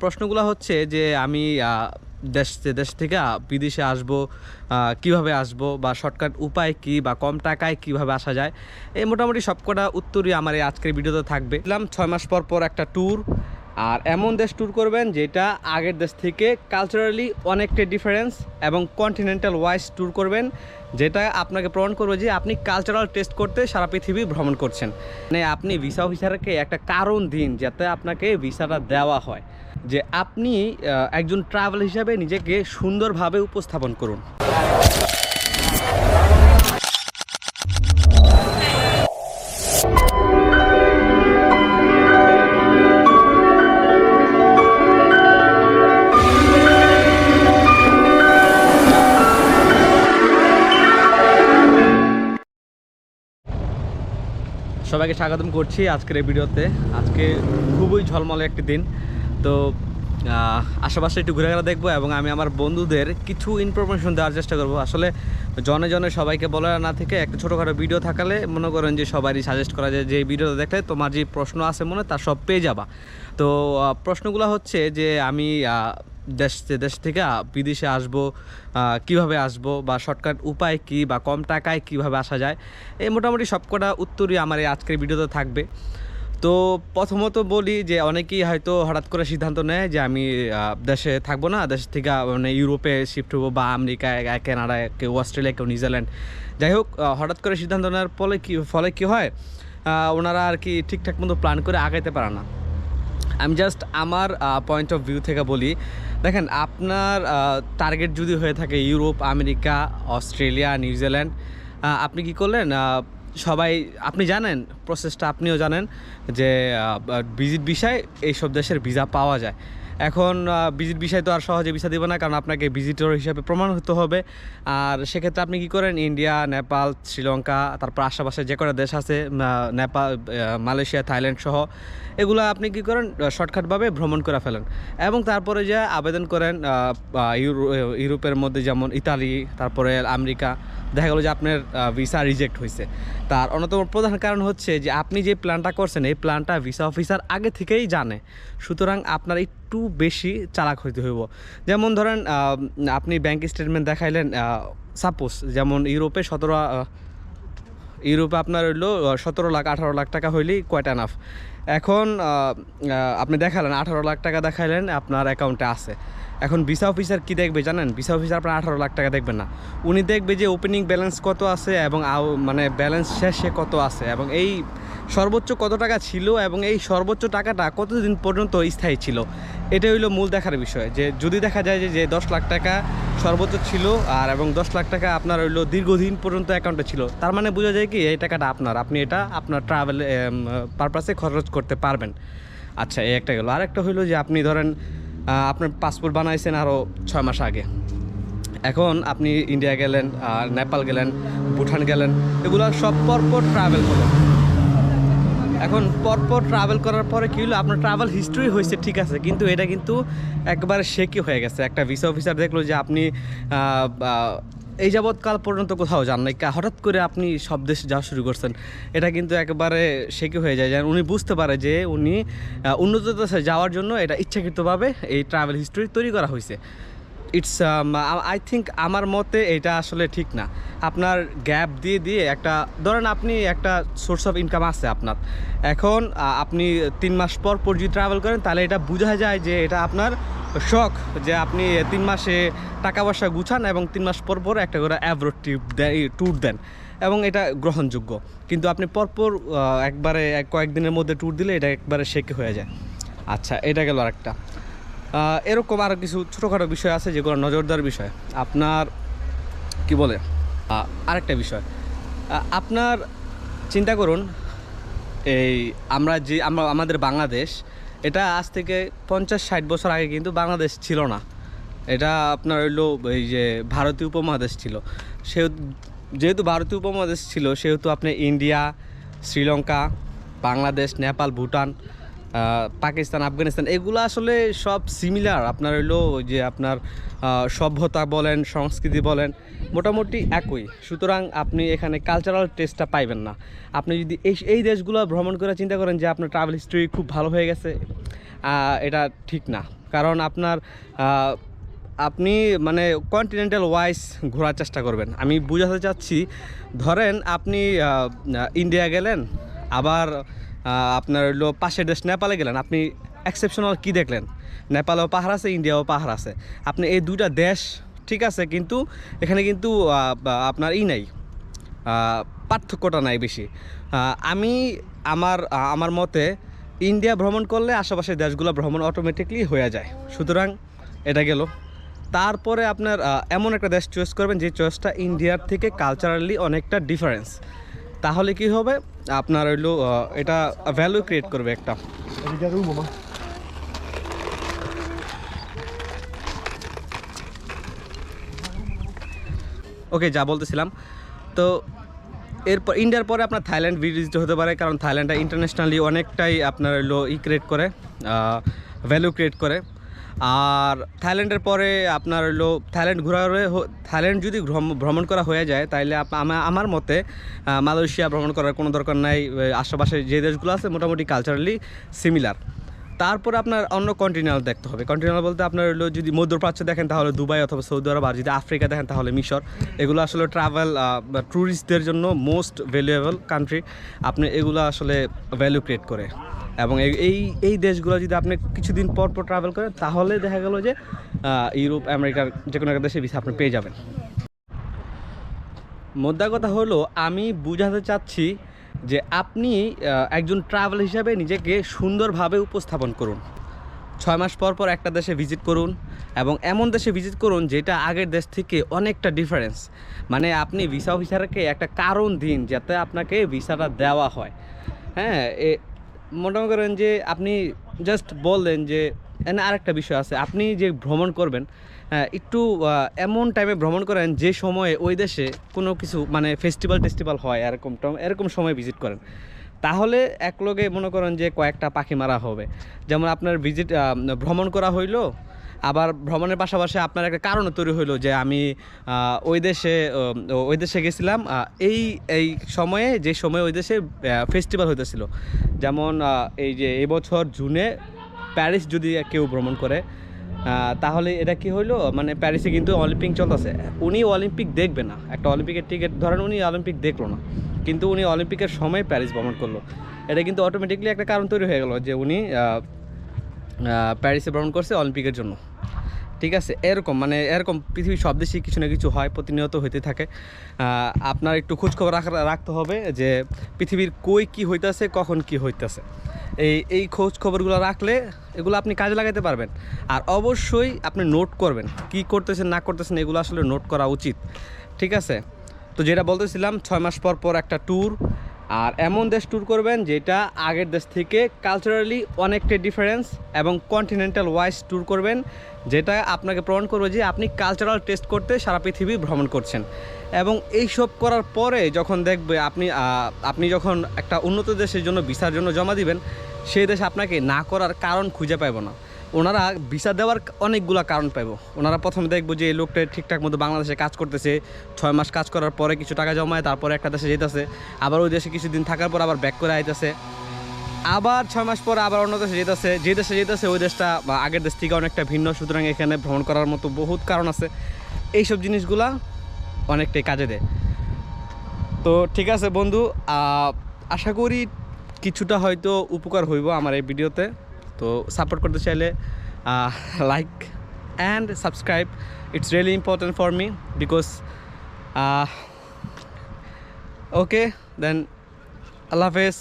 প্রশ্নগুলো হচ্ছে যে আমি দেশ দেশ থেকে বিদেশে আসব কীভাবে আসব বা শর্টকাট উপায় কি বা কম টাকায় কীভাবে আসা যায়, এই মোটামুটি সবকটা উত্তরই আমার এই আজকের ভিডিওতে থাকবে। দিলাম ছয় মাস পর পর একটা ট্যুর আর এমন দেশ ট্যুর করবেন যেটা আগের দেশ থেকে কালচারালি অনেকটা ডিফারেন্স এবং কন্টিনেন্টাল ওয়াইজ ট্যুর করবেন, যেটা আপনাকে প্রমাণ করবে যে আপনি কালচারাল টেস্ট করতে সারা পৃথিবী ভ্রমণ করছেন। মানে আপনি ভিসা অফিসারকে একটা কারণ দিন যাতে আপনাকে ভিসাটা দেওয়া হয়। যে আপনি একজন ট্রাভেল হিসাবে নিজেকে সুন্দরভাবে উপস্থাপন করুন। সবাইকে স্বাগতম করছি আজকের এই ভিডিওতে। আজকে খুবই ঝলমলে একটি দিন। তো আশেপাশে একটু ঘুরে ঘুরে দেখব এবং আমি আমার বন্ধুদের কিছু ইনফরমেশন দেওয়ার চেষ্টা করব। আসলে জনে জনে সবাইকে বলা না থেকে একটা ছোটোখাটো ভিডিও থাকালে মনে করেন যে সবারই সাজেস্ট করা যায় যে ভিডিওটা দেখলে তোমার যে প্রশ্ন আছে মনে তার সব পেয়ে যাবা। তো প্রশ্নগুলো হচ্ছে যে আমি দেশ দেশ থেকে বিদেশে আসব কীভাবে আসব বা শর্টকাট উপায় কি বা কম টাকায় কীভাবে আসা যায়, এই মোটামুটি সবকটা উত্তরই আমার এই আজকের ভিডিওতে থাকবে। তো প্রথমত বলি যে অনেকেই হয়তো হঠাৎ করে সিদ্ধান্ত নেয় যে আমি দেশে থাকব না, দেশ থেকে মানে ইউরোপে শিফট হব বা আমেরিকায় কানাডা কেউ অস্ট্রেলিয়া কেউ নিউজিল্যান্ড। যাই হোক হঠাৎ করে সিদ্ধান্ত নেওয়ার ফলে কী ফলে কী হয় ওনারা আর কি ঠিকঠাক মতো প্ল্যান করে আগাইতে পারে না। আমি জাস্ট আমার পয়েন্ট অফ ভিউ থেকে বলি, দেখেন আপনার টার্গেট যদি হয়ে থাকে ইউরোপ, আমেরিকা, অস্ট্রেলিয়া, নিউজিল্যান্ড আপনি কি করলেন সবাই আপনি জানেন প্রসেসটা আপনিও জানেন যে ভিজিট বিষয় এইসব দেশের ভিসা পাওয়া যায়। এখন ভিজিট বিষয় তো আর সহজে ভিসা দেবে না, কারণ আপনাকে ভিজিটর হিসাবে প্রমাণ হতে হবে। আর সেক্ষেত্রে আপনি কি করেন? ইন্ডিয়া নেপাল শ্রীলঙ্কা তারপর আশেপাশে যে কটা দেশ আছে নেপাল মালয়েশিয়া থাইল্যান্ড সহ, এগুলো আপনি কি করেন? শর্টকাটভাবে ভ্রমণ করে ফেলেন। এবং তারপরে যে আবেদন করেন ইউরোপের মধ্যে যেমন ইতালি, তারপরে আমেরিকা, দেখা গেলো যে আপনার ভিসা রিজেক্ট হয়েছে তার অন্যতম প্রধান কারণ হচ্ছে যে আপনি যে প্ল্যানটা করছেন, এই প্ল্যানটা ভিসা অফিসার আগে থেকেই জানে। সুতরাং আপনার একটু বেশি চালাক হইতে হইব। যেমন ধরেন আপনি ব্যাংক স্টেটমেন্ট দেখাইলেন সাপোজ যেমন ইউরোপে সতেরো ইউরোপে আপনার হইল সতেরো লাখ, আঠারো লাখ টাকা হইলেই কয়টা নাফ এখন আপনি দেখালেন, আঠারো লাখ টাকা দেখাইলেন, আপনার অ্যাকাউন্টে আছে। এখন ভিসা অফিসার কি দেখবে জানেন? ভিসা অফিসার আপনার আঠারো লাখ টাকা দেখবেন না। উনি দেখবে যে ওপেনিং ব্যালেন্স কত আছে এবং মানে ব্যালেন্স শেষে কত আছে এবং এই সর্বোচ্চ কত টাকা ছিল এবং এই সর্বোচ্চ টাকাটা কতদিন পর্যন্ত স্থায়ী ছিল? এটা হইল মূল দেখার বিষয়, যে যদি দেখা যায় যে দশ লাখ টাকা সর্বোচ্চ ছিল আর এবং দশ লাখ টাকা আপনার হইল দীর্ঘদিন পর্যন্ত অ্যাকাউন্টে ছিল, তার মানে বোঝা যায় কি, এই টাকাটা আপনার, আপনি এটা আপনার ট্রাভেল পারপাসে খরচ করতে পারবেন। আচ্ছা এই একটা গেলো। আরেকটা হইল যে, আপনি ধরেন আপনার পাসপোর্ট বানাইছেন আরও ছয় মাস আগে। এখন আপনি ইন্ডিয়া গেলেন, আর নেপাল গেলেন, ভুটান গেলেন, এগুলো সব পরপর ট্রাভেল হলো। এখন পরপর ট্রাভেল করার পরে কী হলো? আপনার ট্রাভেল হিস্ট্রি হয়েছে, ঠিক আছে, কিন্তু এটা কিন্তু একবারে শেকি হয়ে গেছে। একটা ভিসা অফিসার দেখল যে আপনি এই যাবৎকাল পর্যন্ত কোথাও যান নাই। হঠাৎ করে আপনি সব দেশে যাওয়া শুরু করছেন। এটা কিন্তু একেবারে শেকি হয়ে যায়। যেন উনি বুঝতে পারে যে উনি উন্নত দেশে যাওয়ার জন্য এটা ইচ্ছাকৃতভাবে এই ট্রাভেল হিস্ট্রি তৈরি করা হয়েছে। ইটস আই থিঙ্ক আমার মতে এটা আসলে ঠিক না। আপনার গ্যাপ দিয়ে দিয়ে একটা, ধরেন আপনি একটা সোর্স অফ ইনকাম আছে আপনার। এখন আপনি তিন মাস পর পর যদি ট্রাভেল করেন, তাহলে এটা বোঝা যায় যে এটা আপনার শখ যে আপনি তিন মাসে টাকা পয়সা গুছান এবং তিন মাস পর পর একটা করে অ্যাভ্রোড ট্রিপ দেয় ট্যুর দেন এবং এটা গ্রহণযোগ্য। কিন্তু আপনি পরপর একবারে এক কয়েকদিনের মধ্যে ট্যুর দিলে এটা একবারে শেখে হয়ে যায়। আচ্ছা এটা গেল আরেকটা। এরকম আরও কিছু ছোটোখাটো বিষয় আছে যেগুলো নজরদার বিষয়। আপনার, কি বলে? আরেকটা বিষয়। আপনার চিন্তা করুন, এই আমরা যে, আমরা, আমাদের বাংলাদেশ, এটা আজ থেকে পঞ্চাশ ষাট বছর আগে কিন্তু বাংলাদেশ ছিল না। এটা আপনার হইল এই যে ভারতীয় উপমহাদেশ ছিল। সেহেতু যেহেতু ভারতীয় উপমহাদেশ ছিল, সেহেতু আপনি ইন্ডিয়া, শ্রীলঙ্কা, বাংলাদেশ, নেপাল, ভুটান পাকিস্তান, আফগানিস্তান, এগুলো আসলে সব সিমিলার আপনার হইল যে আপনার সভ্যতা বলেন, সংস্কৃতি বলেন, মোটামুটি একই। সুতরাং আপনি এখানে কালচারাল টেস্টটা পাইবেন না। আপনি যদি এই এই দেশগুলো ভ্রমণ করে চিন্তা করেন যে আপনার ট্রাভেল হিস্ট্রি খুব ভালো হয়ে গেছে এটা ঠিক না। কারণ আপনার আপনি মানে কন্টিনেন্টাল ওয়াইজ ঘোরার চেষ্টা করবেন। আমি বোঝাতে চাচ্ছি, ধরেন আপনি ইন্ডিয়া গেলেন, আবার আপনার হলো পাশের দেশ নেপালে গেলেন। আপনি এক্সেপশনাল কি দেখলেন? নেপালেও পাহাড় আছে, ইন্ডিয়াও পাহাড় আছে। আপনি এই দুইটা দেশ, ঠিক আছে, কিন্তু এখানে কিন্তু আপনার ই নাই। পার্থক্যটা নাই বেশি। আমি আমার আমার মতে ইন্ডিয়া ভ্রমণ করলে আশেপাশের দেশগুলো ভ্রমণ অটোমেটিকলি হয়ে যায়। সুতরাং এটা গেল। তারপরে আপনার এমন একটা দেশ চয়েস করবেন যে চয়েসটা ইন্ডিয়ার থেকে কালচারালি অনেকটা ডিফারেন্স তাহলে কি হবে? আপনার হইল এটা ভ্যালু ক্রিয়েট করবে একটা? ওকে যা বলতেছিলাম তো এরপর ইন্ডিয়ার পরে আপনার থাইল্যান্ড ভিজিট হতে পারে, কারণ থাইল্যান্ডটা ইন্টারন্যাশনালি অনেকটাই আপনার লো ই ক্রিয়েট করে ভ্যালু ক্রিয়েট করে আর থাইল্যান্ডের পরে আপনার হলো থাইল্যান্ড ঘোরা থাইল্যান্ড যদি ভ্রমণ করা হয়ে যায় তাহলে আমার মতে মালয়েশিয়া ভ্রমণ করার কোনো দরকার নাই। আশেপাশে যে দেশগুলো আছে, মোটামুটি কালচারালি সিমিলার তারপরে আপনার অন্য কন্টিনেন্টাল দেখতে হবে। কন্টিনেন্টাল বলতে আপনার হলো যদি মধ্যপ্রাচ্য দেখেন তাহলে দুবাই অথবা সৌদি আরব, আর যদি আফ্রিকা দেখেন তাহলে মিশর। এগুলো আসলে ট্রাভেল ট্যুরিস্টদের জন্য মোস্ট ভ্যালুয়েবল কান্ট্রি আপনি এগুলো আসলে ভ্যালু ক্রিয়েট করে। এবং এই- এই দেশগুলো যদি আপনি কিছুদিন পর পর ট্রাভেল করেন, তাহলে দেখা গেল যে ইউরোপ, আমেরিকার যে কোনো একটা দেশে ভিসা আপনি পেয়ে যাবেন। মোদ্দা কথা হলো, আমি বুঝাতে চাচ্ছি যে আপনি একজন ট্রাভেল হিসাবে নিজেকে সুন্দরভাবে উপস্থাপন করুন। ছয় মাস পর পর একটা দেশে ভিজিট করুন এবং এমন দেশে ভিজিট করুন যেটা আগের দেশ থেকে অনেকটা ডিফারেন্স মানে আপনি ভিসা অফিসারকে একটা কারণ দিন যাতে আপনাকে ভিসাটা দেওয়া হয়। হ্যাঁ এ, মনে করেন যে আপনি জাস্ট বললেন যে এখানে আরেকটা বিষয় আছে। আপনি যে ভ্রমণ করবেন একটু এমন টাইমে ভ্রমণ করেন যে সময়ে ওই দেশে কোনো কিছু মানে ফেস্টিভ্যাল টেস্টিভ্যাল হয়, এরকম এরকম সময় ভিজিট করেন। তাহলে একলগে মনে করেন যে কয়েকটা পাখি মারা হবে। যেমন আপনার ভিজিট ভ্রমণ করা হইল, আবার ভ্রমণের পাশাপাশি আপনার একটা কারণ তৈরি হইল যে আমি ওই দেশে ওই দেশে গেছিলাম এই এই সময়ে, যে সময়ে ওই দেশে ফেস্টিভ্যাল হইতেছিল। যেমন এই যে এবছর জুনে প্যারিস যদি কেউ ভ্রমণ করে তাহলে এটা কি হইল? মানে প্যারিসে কিন্তু অলিম্পিক চলতেছে। উনি অলিম্পিক দেখবে না। একটা অলিম্পিকের টিকিট ধরেন উনি অলিম্পিক দেখল না। কিন্তু উনি অলিম্পিকের সময় প্যারিস ভ্রমণ করল। এটা কিন্তু অটোমেটিকলি একটা কারণ তৈরি হয়ে গেল যে উনি প্যারিসে ভ্রমণ করছে অলিম্পিকের জন্য। ঠিক আছে? এরকম মানে এরকম পৃথিবীর সব দেশেই কিছু না কিছু হয়, প্রতিনিয়ত হইতে থাকে। আপনার একটু খোঁজখবর রাখা, রাখতে হবে যে পৃথিবীর কই কি হইতেছে, কখন কি হইতেছে। এই এই খোঁজখবরগুলো রাখলে এগুলো আপনি কাজে লাগাতে পারবেন। আর অবশ্যই আপনি নোট করবেন, কি করতেছেন, না করতেছেন, এগুলো আসলে নোট করা উচিত। ঠিক আছে? তো যেটা বলতেছিলাম, ছয় মাস পর পর একটা ট্যুর আর এমন দেশ ট্যুর করবেন যেটা আগের দেশ থেকে কালচারালি অনেকটা ডিফারেন্স এবং কন্টিনেন্টাল ওয়াইজ ট্যুর করবেন, যেটা আপনাকে প্রমাণ করবে যে আপনি কালচারাল টেস্ট করতে সারা পৃথিবী ভ্রমণ করছেন। এবং এই সব করার পরে যখন দেখবে আপনি আপনি যখন একটা উন্নত দেশের জন্য, ভিসার জন্য জমা দিবেন সেই দেশ আপনাকে না করার কারণ খুঁজে পাইব না। ওনারা ভিসা দেওয়ার অনেকগুলা কারণ পাইব। ওনারা প্রথমে দেখব যে এই লোকটা ঠিকঠাক মতো বাংলাদেশে কাজ করতেছে, ছয় মাস কাজ করার পরে কিছু টাকা জমায়, তারপরে একটা দেশে যেতেছে। আবার ওই দেশে কিছুদিন থাকার পর আবার ব্যাক করে আইতেছে। আবার ছয় মাস পর আবার অন্য দেশে যেতেছে। যে দেশে যেতেছে, ওই দেশটা বা আগের দেশ থেকে অনেকটা ভিন্ন। সুতরাং এখানে ভ্রমণ করার মতো বহুত কারণ আছে। এইসব জিনিসগুলা অনেকটাই কাজে দেয়। তো ঠিক আছে বন্ধু আশা করি কিছুটা হয়তো উপকার হইব আমার এই ভিডিওতে। তো সাপোর্ট করতে চাইলে like and subscribe it's really important for me because okay then আল্লাহ হাফেজ।